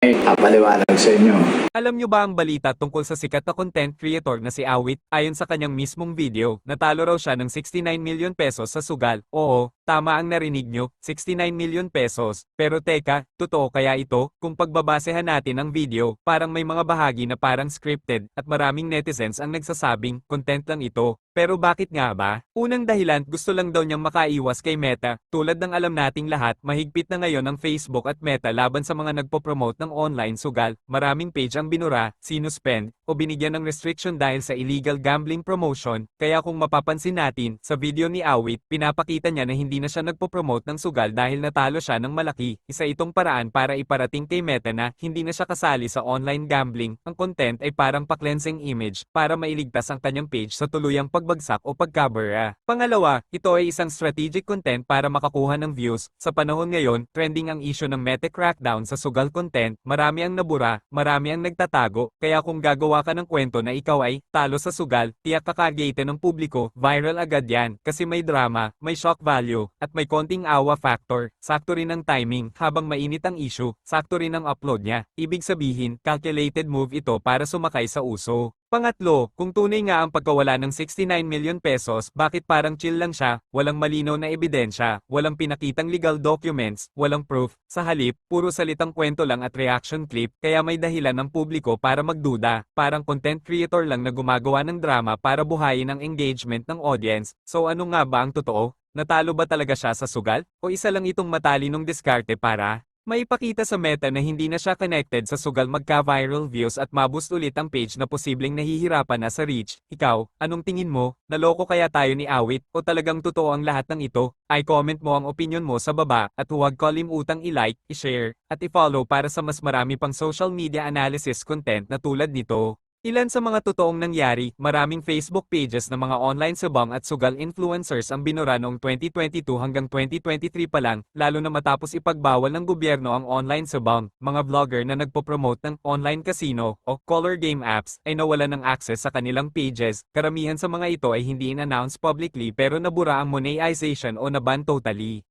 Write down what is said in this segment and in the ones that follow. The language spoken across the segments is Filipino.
may papaliwanag sa inyo. Alam nyo ba ang balita tungkol sa sikat na content creator na si Awit? Ayon sa kanyang mismong video, natalo raw siya ng 69 million pesos sa sugal. Oo, tama ang narinig nyo, 69 million pesos. Pero teka, totoo kaya ito? Kung pagbabasehan natin ang video, parang may mga bahagi na parang scripted at maraming netizens ang nagsasabing content lang ito. Pero bakit nga ba? Unang dahilan, gusto lang daw niyang makaiwas kay Meta. Tulad ng alam nating lahat, mahigpit na ngayon ang Facebook at Meta laban sa mga nagpo-promote ng online sugal. Maraming page ang binura, sinuspend, o binigyan ng restriction dahil sa illegal gambling promotion. Kaya kung mapapansin natin, sa video ni Awit, pinapakita niya na hindi na siya nagpo-promote ng sugal dahil natalo siya ng malaki. Isa itong paraan para iparating kay Meta na hindi na siya kasali sa online gambling. Ang content ay parang pa-cleansing image para mailigtas ang kanyang page sa tuluyang pagbagsak o pagkabara. Pangalawa, ito ay isang strategic content para makakuha ng views. Sa panahon ngayon, trending ang issue ng Meta crackdown sa sugal content, marami ang nabura, marami ang nagtatago, kaya kung gagawa ka ng kwento na ikaw ay talo sa sugal, tiyak kakagate ng publiko, viral agad yan, kasi may drama, may shock value, at may konting awa factor, sakto rin ang timing, habang mainit ang issue, sakto rin ang upload niya. Ibig sabihin, calculated move ito para sumakay sa uso. Pangatlo, kung tunay nga ang pagkawala ng 69 million pesos, bakit parang chill lang siya, walang malinaw na ebidensya, walang pinakitang legal documents, walang proof, sa halip, puro salitang kwento lang at reaction clip, kaya may dahilan ng publiko para magduda, parang content creator lang na gumagawa ng drama para buhayin ang engagement ng audience, so ano nga ba ang totoo? Natalo ba talaga siya sa sugal? O isa lang itong matalinong diskarte para Maipakita sa meta na hindi na siya connected sa sugal magka-viral views at maboost ulit ang page na posibleng nahihirapan na sa reach. Ikaw, anong tingin mo? Naloko kaya tayo ni Awit o talagang totoo ang lahat ng ito? Ay comment mo ang opinion mo sa baba at huwag kalimutang i-like, i-share, at i-follow para sa mas marami pang social media analysis content na tulad nito. Ilan sa mga totoong nangyari, maraming Facebook pages ng mga online sabang at sugal influencers ang binura noong 2022 hanggang 2023 pa lang, lalo na matapos ipagbawal ng gobyerno ang online sabang. Mga vlogger na nagpo-promote ng online casino o color game apps ay nawalan ng access sa kanilang pages. Karamihan sa mga ito ay hindi in-announce publicly pero nabura ang monetization o naban totally.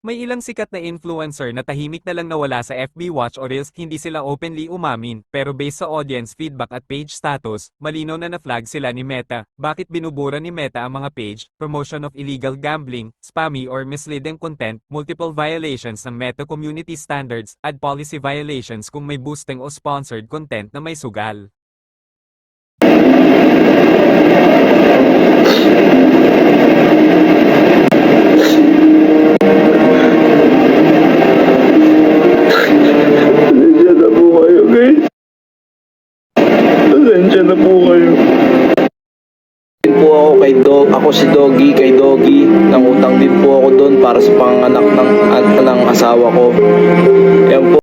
May ilang sikat na influencer na tahimik na lang nawala sa FB Watch o Reels hindi sila openly umamin, pero based sa audience feedback at page status, malinaw na na-flag sila ni Meta. Bakit binubura ni Meta ang mga page, promotion of illegal gambling, spammy or misleading content, multiple violations ng Meta community standards, ad policy violations kung may boosting o sponsored content na may sugal. Pasensya na po kayo. din po ako kay Dog, ako si Doggy kay Doggy. Nangutang din po ako doon para sa panganak ng, at ng asawa ko. Yan po.